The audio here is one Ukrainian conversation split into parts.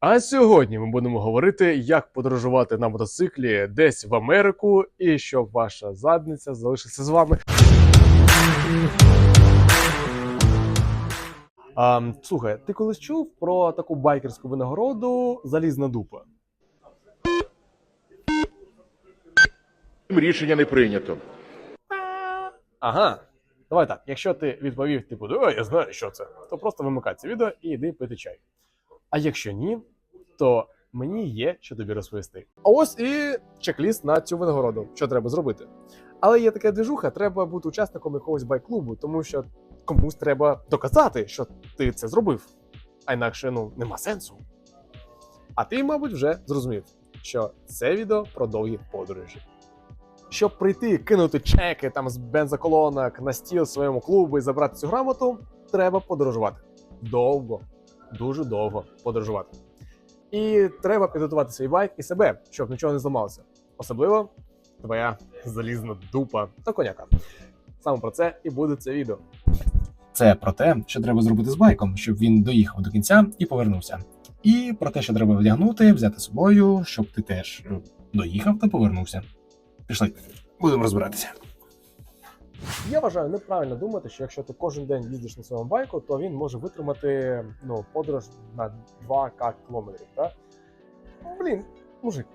А сьогодні ми будемо говорити, як подорожувати на мотоциклі десь в Америку, і щоб ваша задниця залишилася з вами. А, слухай, ти колись чув про таку байкерську винагороду залізна дупа? Рішення не прийнято. Ага. Давай так. Якщо ти відповів, типу, да, я знаю, що це, то просто вимикай це відео і йди пити чай. А якщо ні, то мені є що тобі розповісти. А ось і чек-ліст на цю винагороду, що треба зробити. Але є така движуха, треба бути учасником якогось байк-клубу, тому що комусь треба доказати, що ти це зробив. А інакше ну нема сенсу. А ти, мабуть, вже зрозумів, що це відео про довгі подорожі. Щоб прийти, кинути чеки там з бензоколонок на стіл своєму клубу і забрати цю грамоту, треба подорожувати. Довго, дуже довго подорожувати. І треба підготувати свій байк і себе, щоб нічого не зламалося. Особливо твоя залізна дупа та коняка. Саме про це і буде це відео. Це про те, що треба зробити з байком, щоб він доїхав до кінця і повернувся. І про те, що треба вдягнути, взяти з собою, щоб ти теж доїхав та повернувся. Пішли, будемо розбиратися. Я вважаю неправильно думати, що якщо ти кожен день їздиш на своєму байку, то він може витримати ну, подорож на 2К кілометрів. Так? Блін, мужик,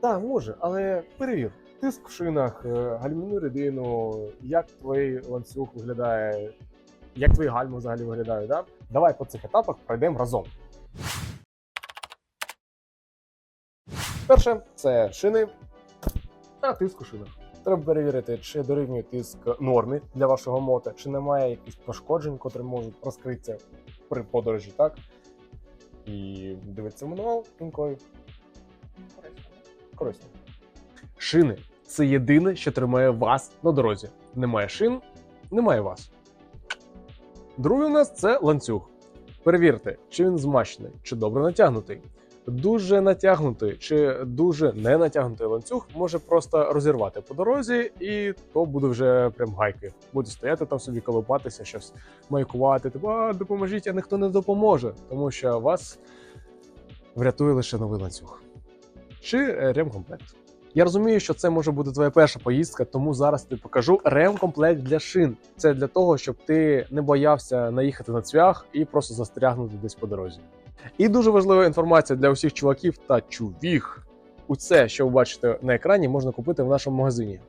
так, може, але перевір. Тиск в шинах, е, гальмівну рідину, як твій ланцюг виглядає, як твої гальми взагалі виглядають. Да? Давай по цих етапах пройдемо разом. Перше це шини та тиск у шинах. Треба перевірити, чи дорівнює тиск нормі для вашого мота, чи немає якихось пошкоджень, котрі можуть розкритися при подорожі, так? І дивитися мануал інколи. Корисно. Шини це єдине, що тримає вас на дорозі. Немає шин, немає вас. Другий у нас це ланцюг. Перевірте, чи він змащений, чи добре натягнутий. Дуже натягнутий чи дуже не натягнутий ланцюг може просто розірвати по дорозі, і то буде вже прям гайки. Буде стояти там собі колупатися, щось майкувати, типу, а допоможіть, а ніхто не допоможе, тому що вас врятує лише новий ланцюг. Чи ремкомплект. Я розумію, що це може бути твоя перша поїздка, тому зараз тобі покажу ремкомплект для шин. Це для того, щоб ти не боявся наїхати на цвях і просто застрягнути десь по дорозі. І дуже важлива інформація для усіх чуваків та чувіх. Усе, що ви бачите на екрані, можна купити в нашому магазині.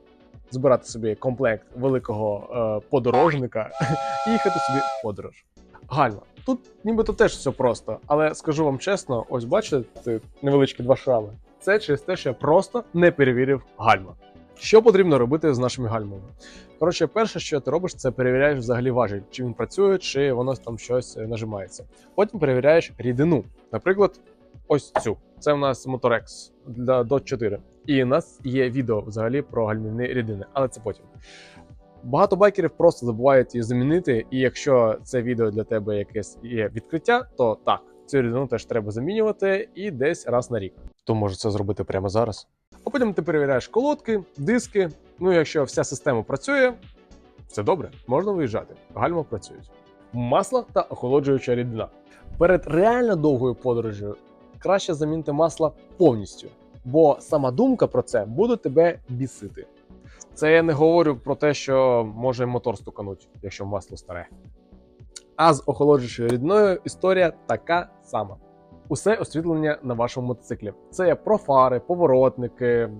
Збирати собі комплект великого е, подорожника і їхати собі в подорож. Гальма. Тут нібито теж все просто, але скажу вам чесно, ось бачите невеличкі два шрами. Це через те, що я просто не перевірив гальма. Що потрібно робити з нашими гальмами? Коротше, перше, що ти робиш, це перевіряєш взагалі важіль, чи він працює, чи воно там щось е, нажимається. Потім перевіряєш рідину. Наприклад, ось цю. Це у нас Motorex для DOT 4. І у нас є відео взагалі про гальмівні рідини, але це потім. Багато байкерів просто забувають її замінити, і якщо це відео для тебе якесь є відкриття, то так, цю рідину теж треба замінювати і десь раз на рік. То може це зробити прямо зараз. А потім ти перевіряєш колодки, диски. Ну, якщо вся система працює, все добре, можна виїжджати. Гальма працюють. Масло та охолоджуюча рідина. Перед реально довгою подорожю краще замінити масло повністю, бо сама думка про це буде тебе бісити. Це я не говорю про те, що може мотор стукануть, якщо масло старе. А з охолоджуючою рідною історія така сама. Усе освітлення на вашому мотоциклі. Це є профари, поворотники,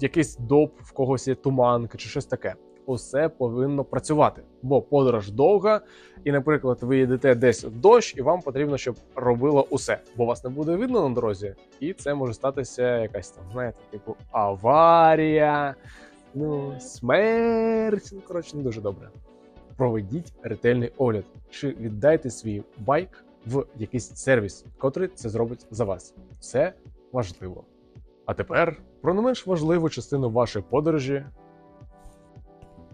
якийсь доп, в когось є туманки чи щось таке. Усе повинно працювати, бо подорож довга, і, наприклад, ви їдете десь в дощ, і вам потрібно, щоб робило усе, бо вас не буде видно на дорозі, і це може статися якась там, знаєте, типу аварія, ну, смерть. Ну, коротше, не дуже добре. Проведіть ретельний огляд, чи віддайте свій байк в якийсь сервіс, котрий це зробить за вас. Це важливо. А тепер про не менш важливу частину вашої подорожі.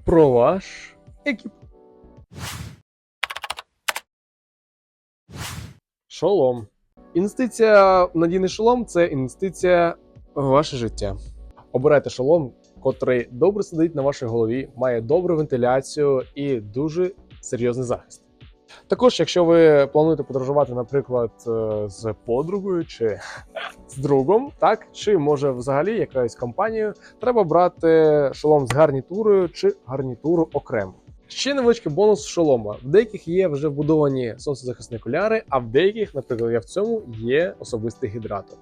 Про ваш екіп. Шолом. Інвестиція в надійний шолом це інвестиція в ваше життя. Обирайте шолом, котрий добре сидить на вашій голові, має добру вентиляцію і дуже серйозний захист. Також, якщо ви плануєте подорожувати, наприклад, е, з подругою чи з другом, так чи може взагалі якоюсь компанією, треба брати шолом з гарнітурою чи гарнітуру окремо. Ще невеличкий бонус шолома. В деяких є вже вбудовані сонцезахисні окуляри, а в деяких, наприклад, я в цьому є особистий гідратор.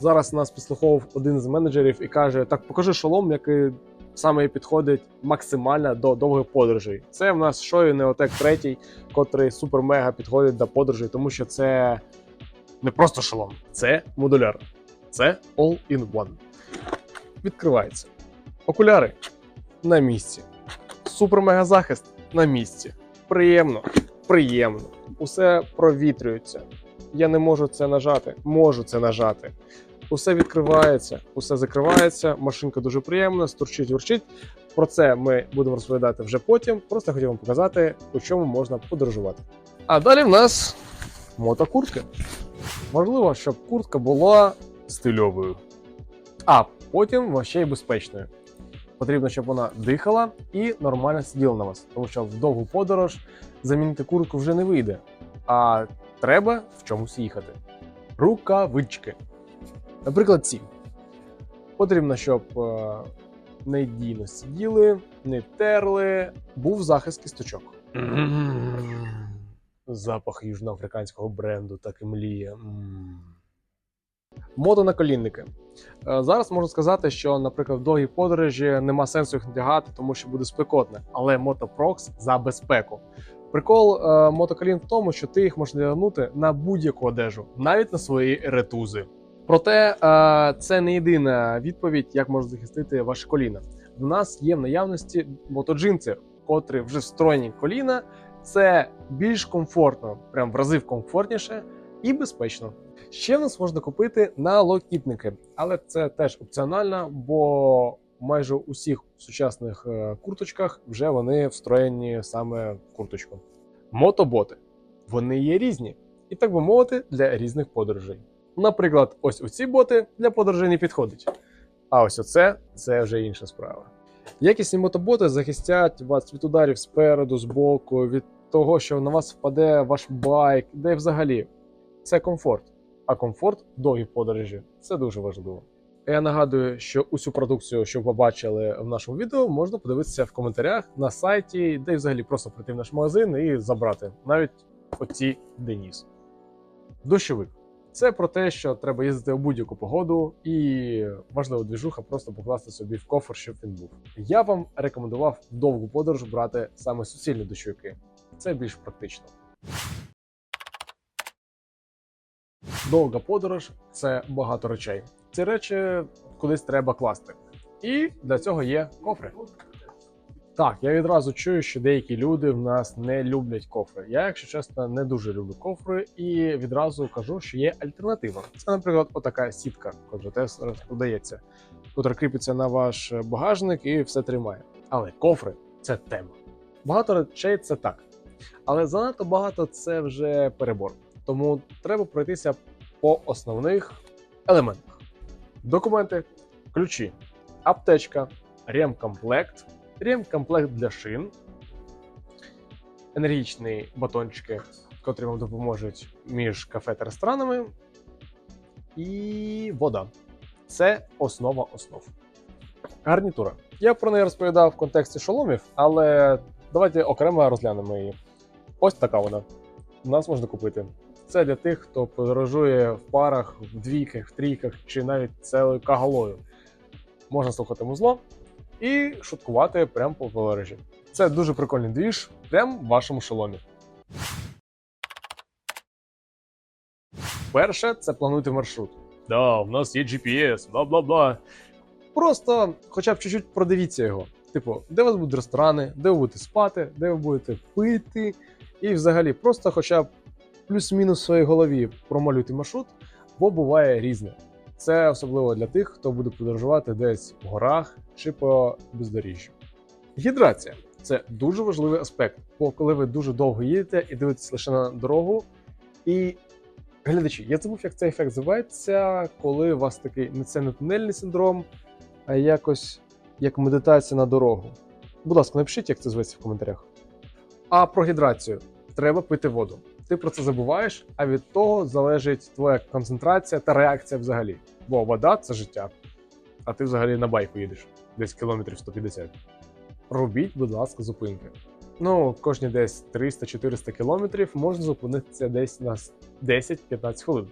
Зараз нас підслуховував один з менеджерів і каже: Так, покажи шолом, який саме підходить максимально до довгих подорожей. Це в нас Шою Неотек 3, котрий супер-мега підходить до подорожей, тому що це не просто шолом, це модуляр. Це all-in-one. Відкривається. Окуляри на місці. Супер-мега захист на місці. Приємно, приємно. Усе провітрюється. Я не можу це нажати. Можу це нажати. Усе відкривається, усе закривається. Машинка дуже приємна, стурчить, урчить. Про це ми будемо розповідати вже потім. Просто хотів вам показати, у чому можна подорожувати. А далі в нас мотокуртки. Важливо, щоб куртка була стильовою, а потім ще й безпечною. Потрібно, щоб вона дихала і нормально сиділа на вас, тому що в довгу подорож замінити куртку вже не вийде. А треба в чомусь їхати. Рукавички. Наприклад, ці. Потрібно, щоб е, надійно сиділи, не терли, був захист кісточок. Запах южноафриканського бренду так і мліє. М. Мотонаколінники. Е, Зараз можу сказати, що, наприклад, в довгій подорожі нема сенсу їх надягати, тому що буде спекотне. Але мотопрокс за безпеку. Прикол е, мотоколін в тому, що ти їх можеш надягнути на будь-яку одежу, навіть на свої ретузи. Проте е, це не єдина відповідь, як можна захистити ваше коліна. В нас є в наявності мотоджинси, котрі вже встроєні коліна. Це більш комфортно, прям в рази комфортніше і безпечно. Ще в нас можна купити налокітники, але це теж опціонально, бо майже у всіх сучасних е, курточках вже вони встроєні саме в курточку. Мотоботи вони є різні, і так би мовити, для різних подорожей. Наприклад, ось оці боти для подорожей не підходять. А ось оце це вже інша справа. Якісні мотоботи захистять вас від ударів спереду, збоку, від того, що на вас впаде ваш байк, де взагалі це комфорт. А комфорт в довгій подорожі це дуже важливо. Я нагадую, що усю продукцію, що ви побачили в нашому відео, можна подивитися в коментарях на сайті, де взагалі просто прийти в наш магазин і забрати навіть оці Деніс. Дощовик. Це про те, що треба їздити у будь-яку погоду, і важлива двіжуха просто покласти собі в кофр, щоб він був. Я вам рекомендував довгу подорож брати саме суцільні дощовики. Це більш практично. Довга подорож це багато речей. Ці речі кудись треба класти. І для цього є кофри. Так, я відразу чую, що деякі люди в нас не люблять кофри. Я, якщо чесно, не дуже люблю кофри, і відразу кажу, що є альтернатива. Це, наприклад, отака сітка, котра теж роздається, котра кріпиться на ваш багажник і все тримає. Але кофри це тема. Багато речей це так. Але занадто багато це вже перебор. Тому треба пройтися по основних елементах: документи, ключі, аптечка, ремкомплект, ремкомплект для шин, енергічні батончики, котрі вам допоможуть між кафе та ресторанами, і вода. Це основа основ. Гарнітура. Я про неї розповідав в контексті шоломів, але давайте окремо розглянемо її. Ось така вона. У нас можна купити. Це для тих, хто подорожує в парах, в двійках, в трійках чи навіть цілою кагалою. Можна слухати музло і шуткувати прямо по подорожі. Це дуже прикольний двіж, прямо в вашому шоломі. Перше, це плануйте маршрут. Да, в нас є GPS, бла бла бла. Просто хоча б чуть-чуть продивіться його. Типу, де у вас будуть ресторани, де ви будете спати, де ви будете пити. І взагалі, просто хоча б плюс-мінус в своїй голові промалюйте маршрут, бо буває різне. Це особливо для тих, хто буде подорожувати десь в горах чи по бездоріжжю. Гідрація це дуже важливий аспект, бо коли ви дуже довго їдете і дивитесь лише на дорогу. І глядачі, я забув, як цей ефект називається, коли у вас такий це не тунельний синдром, а якось як медитація на дорогу. Будь ласка, напишіть, як це зветься в коментарях. А про гідрацію треба пити воду. Ти про це забуваєш, а від того залежить твоя концентрація та реакція взагалі. Бо вода це життя. А ти взагалі на байку їдеш десь кілометрів 150. Робіть, будь ласка, зупинки. Ну, кожні десь 300-400 кілометрів можна зупинитися десь на 10-15 хвилин.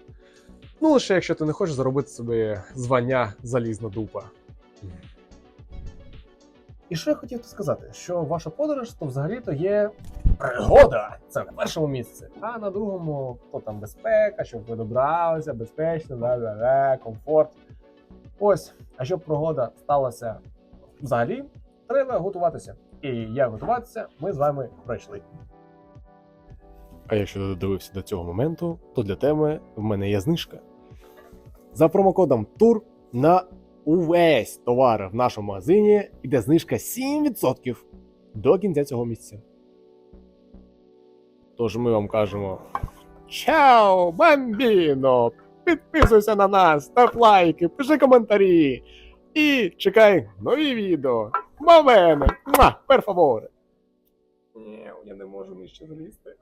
Ну, лише якщо ти не хочеш заробити собі звання залізна дупа. І що я хотів сказати, що ваша подорож то взагалі-то є пригода. Це на першому місці. А на другому то там безпека, щоб ви добралися, безпечно, да-да-да, комфорт. Ось, а щоб пригода сталася взагалі, треба готуватися. І як готуватися, ми з вами пройшли. А якщо ти додивився до цього моменту, то для тебе в мене є знижка. За промокодом ТУР на увесь товар в нашому магазині йде знижка 7% до кінця цього місяця. Тож ми вам кажемо: Чао, бамбіно! Підписуйся на нас, став лайки, пиши коментарі і чекай нові відео. Мавене! Муа, пер фаворе! Ні, я не можу нижче залізти.